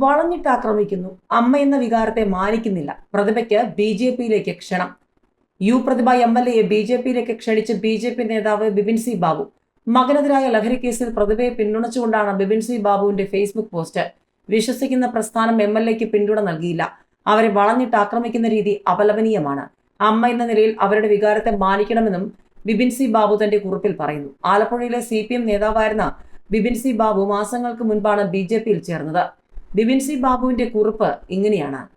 വളഞ്ഞിട്ട് ആക്രമിക്കുന്നു അമ്മ എന്ന വികാരത്തെ മാനിക്കുന്നില്ല. പ്രതിഭയ്ക്ക് ബി ജെ പിയിലേക്ക് ക്ഷണം. യു പ്രതിഭ എം എൽ എയെ ബി ജെ പിയിലേക്ക് ക്ഷണിച്ച് ബി ജെ പി നേതാവ് ബിപിൻ സി ബാബു. മകനെതിരായ ലഹരി കേസിൽ പ്രതിഭയെ പിന്തുണച്ചുകൊണ്ടാണ് ബിപിൻ സി ബാബുവിന്റെ ഫേസ്ബുക്ക് പോസ്റ്റ്. വിശ്വസിക്കുന്ന പ്രസ്ഥാനം എം എൽ എക്ക് പിന്തുണ നൽകിയില്ല. അവരെ വളഞ്ഞിട്ട് ആക്രമിക്കുന്ന രീതി അപലപനീയമാണ്. അമ്മ എന്ന നിലയിൽ അവരുടെ വികാരത്തെ മാനിക്കണമെന്നും ബിപിൻ സി ബാബു തന്റെ കുറിപ്പിൽ പറയുന്നു. ആലപ്പുഴയിലെ സി പി എം നേതാവായിരുന്ന ബിപിൻ സി ബാബു മാസങ്ങൾക്ക് മുൻപാണ് ബി ജെ പിയിൽ ചേർന്നത്. ബിപിൻ സി ബാബുവിന്റെ കുറിപ്പ് ഇങ്ങനെയാണ്.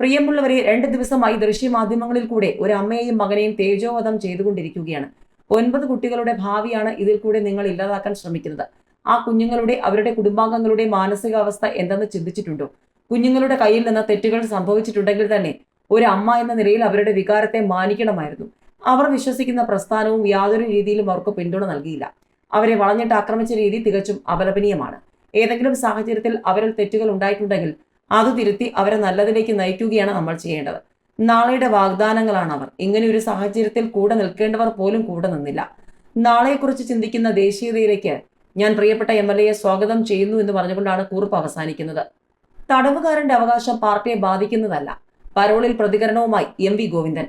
പ്രിയമുള്ളവരെ രണ്ട് ദിവസമായി ദൃശ്യമാധ്യമങ്ങളിൽ കൂടെ ഒരു അമ്മയെയും മകനെയും തേജോവധം ചെയ്തുകൊണ്ടിരിക്കുകയാണ്. ഒൻപത് കുട്ടികളുടെ ഭാവിയാണ് ഇതിൽ കൂടെ നിങ്ങൾ ഇല്ലാതാക്കാൻ ശ്രമിക്കുന്നത്. ആ കുഞ്ഞുങ്ങളുടെ അവരുടെ കുടുംബാംഗങ്ങളുടെ മാനസികാവസ്ഥ എന്തെന്ന് ചിന്തിച്ചിട്ടുണ്ടോ? കുഞ്ഞുങ്ങളുടെ കയ്യിൽ നിന്ന് തെറ്റുകൾ സംഭവിച്ചിട്ടുണ്ടെങ്കിൽ തന്നെ ഒരു അമ്മ എന്ന നിലയിൽ അവരുടെ വികാരത്തെ മാനിക്കണമായിരുന്നു. അവർ വിശ്വസിക്കുന്ന പ്രസ്ഥാനവും യാതൊരു രീതിയിലും അവർക്ക് പിന്തുണ നൽകിയില്ല. അവരെ വളഞ്ഞിട്ട് ആക്രമിച്ച രീതി തികച്ചും അപലപനീയമാണ്. ഏതെങ്കിലും സാഹചര്യത്തിൽ അവരിൽ തെറ്റുകൾ ഉണ്ടായിട്ടുണ്ടെങ്കിൽ അത് തിരുത്തി അവരെ നല്ലതിലേക്ക് നയിക്കുകയാണ് നമ്മൾ ചെയ്യേണ്ടത്. നാളെയുടെ വാഗ്ദാനങ്ങളാണ് അവർ ഇങ്ങനെ ഒരു സാഹചര്യത്തിൽ കൂടെ നിൽക്കേണ്ടവർ പോലും കൂടെ നിന്നില്ല. നാളെയെക്കുറിച്ച് ചിന്തിക്കുന്ന ദേശീയതയിലേക്ക് ഞാൻ പ്രിയപ്പെട്ട എം എൽ എയെ സ്വാഗതം ചെയ്യുന്നു എന്ന് പറഞ്ഞുകൊണ്ടാണ് കുറിപ്പ് അവസാനിക്കുന്നത്. തടവുകാരന്റെ അവകാശം പാർട്ടിയെ ബാധിക്കുന്നതല്ല. പരോളിൽ പ്രതികരണവുമായി M V Govindan.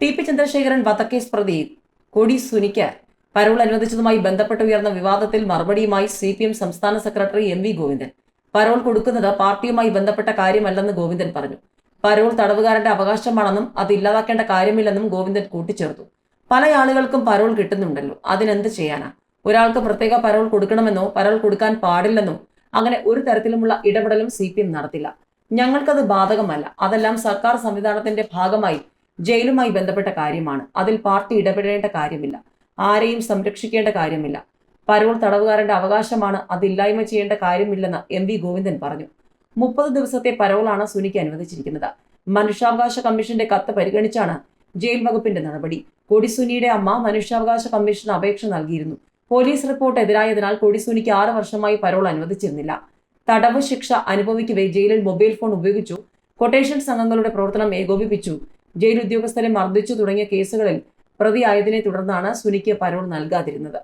T P Chandrasekharan വധക്കേസ് പ്രതി കൊടി സുനിക്ക് പരോൾ അനുവദിച്ചതുമായി ബന്ധപ്പെട്ട് ഉയർന്ന വിവാദത്തിൽ മറുപടിയുമായി സി പി എം സംസ്ഥാന secretary M V Govindan. Parole കൊടുക്കുന്നത് പാർട്ടിയുമായി ബന്ധപ്പെട്ട കാര്യമല്ലെന്ന് ഗോവിന്ദൻ പറഞ്ഞു. പരോൾ തടവുകാരന്റെ അവകാശമാണെന്നും അത് ഇല്ലാതാക്കേണ്ട കാര്യമില്ലെന്നും ഗോവിന്ദൻ കൂട്ടിച്ചേർത്തു. പല ആളുകൾക്കും പരോൾ കിട്ടുന്നുണ്ടല്ലോ അതിനെന്ത് ചെയ്യാനാ? ഒരാൾക്ക് പ്രത്യേക പരോൾ കൊടുക്കണമെന്നോ പരോൾ കൊടുക്കാൻ പാടില്ലെന്നോ അങ്ങനെ ഒരു തരത്തിലുമുള്ള ഇടപെടലും സി പി എം നടത്തില്ല. ഞങ്ങൾക്കത് ബാധകമല്ല. അതെല്ലാം സർക്കാർ സംവിധാനത്തിന്റെ ഭാഗമായി ജയിലുമായി ബന്ധപ്പെട്ട കാര്യമാണ്. അതിൽ പാർട്ടി ഇടപെടേണ്ട കാര്യമില്ല. ആരെയും സംരക്ഷിക്കേണ്ട കാര്യമില്ല. പരോൾ തടവുകാരന്റെ അവകാശമാണ് അതില്ലായ്മ ചെയ്യേണ്ട കാര്യമില്ലെന്ന് എം വി ഗോവിന്ദൻ പറഞ്ഞു. മുപ്പത് ദിവസത്തെ പരോളാണ് സുനിക്ക് അനുവദിച്ചിരിക്കുന്നത്. മനുഷ്യാവകാശ കമ്മീഷന്റെ കത്ത് പരിഗണിച്ചാണ് ജയിൽ വകുപ്പിന്റെ നടപടി. കൊടിസുനിയുടെ അമ്മ മനുഷ്യാവകാശ കമ്മീഷന് അപേക്ഷ നൽകിയിരുന്നു. പോലീസ് റിപ്പോർട്ട് എതിരായതിനാൽ കൊടിസുനിക്ക് ആറ് വർഷമായി പരോൾ അനുവദിച്ചിരുന്നില്ല. തടവ് ശിക്ഷ അനുഭവിക്കവേ ജയിലിൽ മൊബൈൽ ഫോൺ ഉപയോഗിച്ചു. കൊട്ടേഷൻ സംഘങ്ങളുടെ പ്രവർത്തനം ഏകോപിപ്പിച്ചു. ജയിൽ ഉദ്യോഗസ്ഥരെ മർദ്ദിച്ചു തുടങ്ങിയ കേസുകളിൽ പ്രതിയായതിനെ തുടർന്നാണ് സുനിക്ക് പരോൾ നൽകാതിരുന്നത്.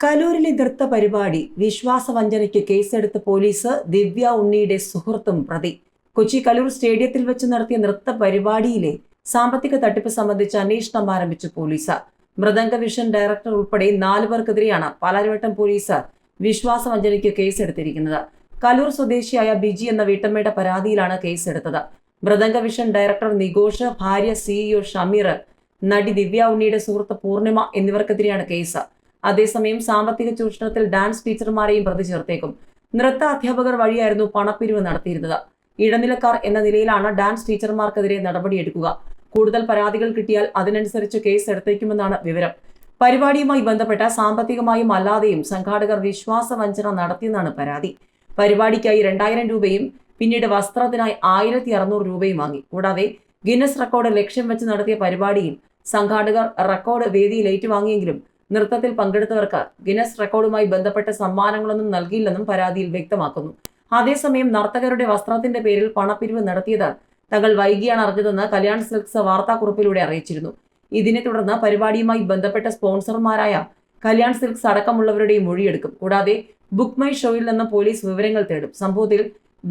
കലൂരിലെ നൃത്ത പരിപാടി വിശ്വാസവഞ്ചനയ്ക്ക് കേസെടുത്ത പോലീസ് ദിവ്യ ഉണ്ണിയുടെ സുഹൃത്തും പ്രതി. കൊച്ചി കലൂർ സ്റ്റേഡിയത്തിൽ വെച്ച് നടത്തിയ നൃത്ത പരിപാടിയിലെ സാമ്പത്തിക തട്ടിപ്പ് സംബന്ധിച്ച് അന്വേഷണം ആരംഭിച്ചു പോലീസ്. മൃദംഗ വിഷൻ ഡയറക്ടർ ഉൾപ്പെടെ നാലു പേർക്കെതിരെയാണ് പാലാരിവട്ടം പോലീസ് വിശ്വാസവഞ്ചനയ്ക്ക് കേസെടുത്തിരിക്കുന്നത്. കലൂർ സ്വദേശിയായ ബിജി എന്ന വീട്ടമ്മയുടെ പരാതിയിലാണ് കേസെടുത്തത്. മൃദംഗ വിഷൻ ഡയറക്ടർ നിഘോഷ് ഭാര്യ സിഇഒ ഷമീർ നടി ദിവ്യ ഉണ്ണിയുടെ സുഹൃത്ത് പൂർണിമ എന്നിവർക്കെതിരെയാണ് കേസ്. അതേസമയം സാമ്പത്തിക ചൂഷണത്തിൽ ഡാൻസ് ടീച്ചർമാരെയും പ്രതി ചേർത്തേക്കും. നൃത്ത അധ്യാപകർ വഴിയായിരുന്നു പണപ്പിരിവ് നടത്തിയിരുന്നത്. ഇടനിലക്കാർ എന്ന നിലയിലാണ് ഡാൻസ് ടീച്ചർമാർക്കെതിരെ നടപടിയെടുക്കുക. കൂടുതൽ പരാതികൾ കിട്ടിയാൽ അതിനനുസരിച്ച് കേസ് എടുത്തേക്കുമെന്നാണ് വിവരം. പരിപാടിയുമായി ബന്ധപ്പെട്ട സാമ്പത്തികമായും അല്ലാതെയും സംഘാടകർ വിശ്വാസവഞ്ചന നടത്തിയെന്നാണ് പരാതി. പരിപാടിക്കായി രണ്ടായിരം രൂപയും പിന്നീട് വസ്ത്രത്തിനായി ആയിരത്തി അറുന്നൂറ് രൂപയും വാങ്ങി. കൂടാതെ ഗിന്നസ് റെക്കോർഡ് ലക്ഷ്യം വെച്ച് നടത്തിയ പരിപാടിയിൽ സംഘാടകർ റെക്കോർഡ് വേദിയിൽ ഏറ്റുവാങ്ങിയെങ്കിലും നൃത്തത്തിൽ പങ്കെടുത്തവർക്ക് ഗിനസ് റെക്കോർഡുമായി ബന്ധപ്പെട്ട സമ്മാനങ്ങളൊന്നും നൽകിയില്ലെന്നും പരാതിയിൽ വ്യക്തമാക്കുന്നു. അതേസമയം നർത്തകരുടെ വസ്ത്രത്തിന്റെ പേരിൽ പണപ്പിരിവ് നടത്തിയത് തങ്ങൾ വൈകിയാണ് അറിഞ്ഞതെന്ന് കല്യാൺ സിൽക്സ് വാർത്താക്കുറിപ്പിലൂടെ അറിയിച്ചിരുന്നു. ഇതിനെ തുടർന്ന് പരിപാടിയുമായി ബന്ധപ്പെട്ട സ്പോൺസർമാരായ കല്യാൺ സിൽക്സ് അടക്കമുള്ളവരുടെയും മൊഴിയെടുക്കും. കൂടാതെ ബുക്ക് മൈ ഷോയിൽ നിന്ന് പോലീസ് വിവരങ്ങൾ തേടും. സംഭവത്തിൽ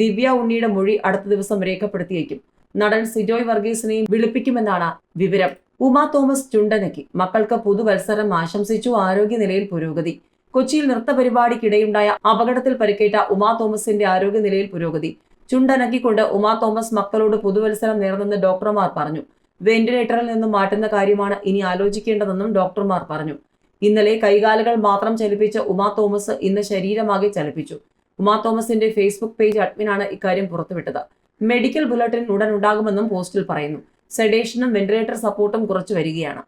ദിവ്യ ഉണ്ണിയുടെ മൊഴി അടുത്ത ദിവസം രേഖപ്പെടുത്തിയേക്കും. നടൻ സിജോയ് വർഗീസിനെയും വിളിപ്പിക്കുമെന്നാണ് വിവരം. ഉമാ തോമസ് ചുണ്ടനക്കി മക്കൾക്ക് പുതുവത്സരം ആശംസിച്ചു ആരോഗ്യനിലയിൽ പുരോഗതി. കൊച്ചിയിൽ നൃത്തപരിപാടിക്കിടെയുണ്ടായ അപകടത്തിൽ പരിക്കേറ്റ ഉമാ തോമസിന്റെ ആരോഗ്യനിലയിൽ പുരോഗതി. ചുണ്ടനക്കിക്കൊണ്ട് ഉമാ തോമസ് മക്കളോട് പുതുവത്സരം നേർന്നെന്ന് ഡോക്ടർമാർ പറഞ്ഞു. വെന്റിലേറ്ററിൽ നിന്നും മാറ്റുന്ന കാര്യമാണ് ഇനി ആലോചിക്കേണ്ടതെന്നും ഡോക്ടർമാർ പറഞ്ഞു. ഇന്നലെ കൈകാലുകൾ മാത്രം ചലിപ്പിച്ച ഉമാ തോമസ് ഇന്ന് ശരീരമാകെ ചലിപ്പിച്ചു. ഉമാ തോമസിന്റെ ഫേസ്ബുക്ക് പേജ് അഡ്മിനാണ് ഇക്കാര്യം പുറത്തുവിട്ടത്. മെഡിക്കൽ ബുള്ളറ്റിൻ ഉടൻ ഉണ്ടാകുമെന്നും പോസ്റ്റിൽ പറയുന്നു. സെഡേഷനും വെന്റിലേറ്റർ സപ്പോർട്ടും കുറച്ച് വരികയാണ്.